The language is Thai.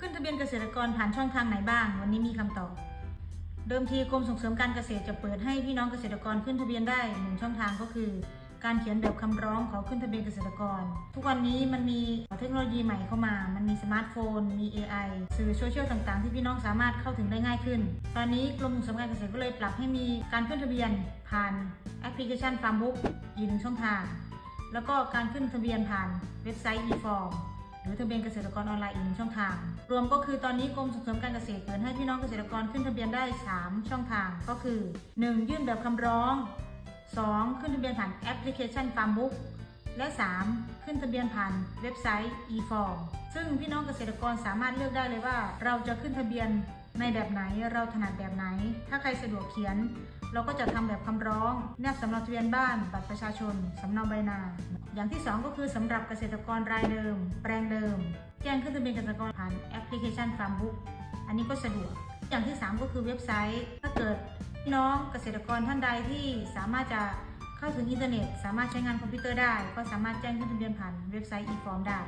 ขึ้นทะเบียนเกษตรกรผ่านช่องทางไหนบ้าง วันนี้มีคำตอบ เดิมทีกรมส่งเสริมการเกษตรจะเปิดให้พี่น้องเกษตรกรขึ้นทะเบียนได้หนึ่งช่องทางก็คือ การเขียนแบบคำร้องขอขึ้นทะเบียนเกษตรกร ทุกวันนี้มันมีเทคโนโลยีใหม่เข้ามา มันมีสมาร์ทโฟน มี AI สื่อโซเชียลต่างๆ ที่พี่น้องสามารถเข้าถึงได้ง่ายขึ้น ตอนนี้กรมส่งเสริมการเกษตรก็เลยปรับให้มีการขึ้นทะเบียนผ่านแอปพลิเคชัน Farmbook อีกหนึ่งช่องทาง แล้วก็การขึ้นทะเบียนผ่านเว็บไซต์ e-form รือทะเบียนเกษตรกรออนไลน์อีกหนึ่งช่องทาง รวมก็คือตอนนี้กรมส่งเสริมการเกษตรเปิดให้พี่น้องเกษตรกรขึ้นทะเบียนได้ 3 ช่องทางก็คือ 1. ยื่นแบบคำร้อง 2. ขึ้นทะเบียนผ่านแอปพลิเคชัน Farmbook และ 3. ขึ้นทะเบียนผ่านเว็บไซต์ e-form ซึ่งพี่น้องเกษตรกรสามารถเลือกได้เลยว่า เราจะขึ้นทะเบียน ในแบบไหนเราถนัดแบบไหน ถ้าใครสะดวกเขียน เราก็จะทำแบบคำร้องแนบสำเนาทะเบียนบ้าน บัตรประชาชนสำเนาใบนา อย่างที่ 2 ก็คือสำหรับเกษตรกรรายเดิม แปลงเดิม แจ้งขึ้นทะเบียนเกษตรกรผ่านแอปพลิเคชัน Farmbook อันนี้ก็สะดวก อย่างที่ 3 ก็คือเว็บไซต์ ถ้าเกิดพี่น้องเกษตรกรท่านใดที่สามารถจะเข้าถึงอินเทอร์เน็ต สามารถใช้งานคอมพิวเตอร์ได้ ก็สามารถแจ้งขึ้นทะเบียนผ่านเว็บไซต์ e-form ได้